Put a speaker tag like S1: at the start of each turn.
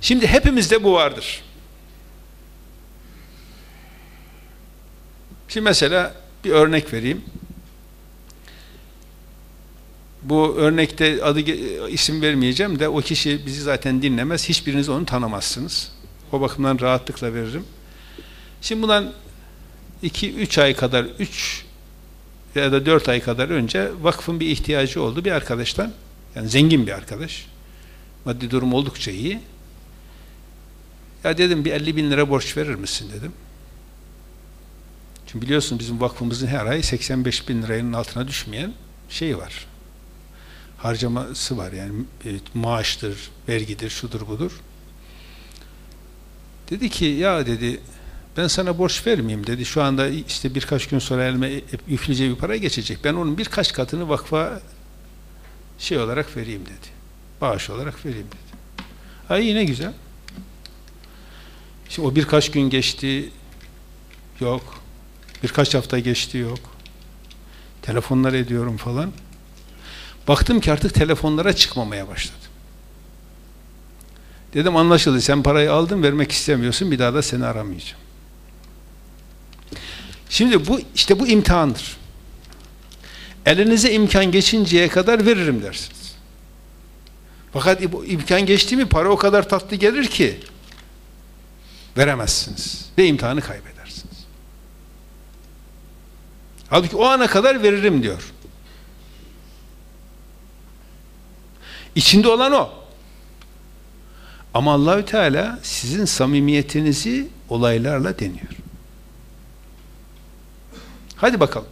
S1: Şimdi hepimizde bu vardır. Şimdi mesela bir örnek vereyim. Bu örnekte adı isim vermeyeceğim de o kişi bizi zaten dinlemez. Hiçbiriniz onu tanımazsınız. O bakımdan rahatlıkla veririm. Şimdi bundan 2-3 ay kadar 3 ya da 4 ay kadar önce vakfın bir ihtiyacı oldu bir arkadaştan. Yani zengin bir arkadaş. Maddi durum oldukça iyi. Ya dedim bir 50 bin lira borç verir misin dedim. Çünkü biliyorsun bizim vakfımızın her ay 85 bin liranın altına düşmeyen şeyi var. Harcaması var yani e, maaştır, vergidir, şudur budur. Dedi ki ya dedi ben sana borç vermeyeyim dedi. Şu anda işte birkaç gün sonra elime üfleyeceği bir para geçecek. Ben onun birkaç katını vakfa şey olarak vereyim dedi. Bağış olarak vereyim dedi. Ay yine güzel. Şimdi o birkaç gün geçti yok. Birkaç hafta geçti yok. Telefonlar ediyorum falan. Baktım ki artık telefonlara çıkmamaya başladı. Dedim anlaşıldı sen parayı aldın vermek istemiyorsun bir daha da seni aramayacağım. Şimdi bu işte bu imtihandır. Elinize imkan geçinceye kadar veririm dersiniz. Fakat imkan geçti mi para o kadar tatlı gelir ki veremezsiniz ve imtihanı kaybedersiniz. Halbuki o ana kadar veririm diyor. İçinde olan o. Ama Allahü Teala sizin samimiyetinizi olaylarla deniyor. Hadi bakalım.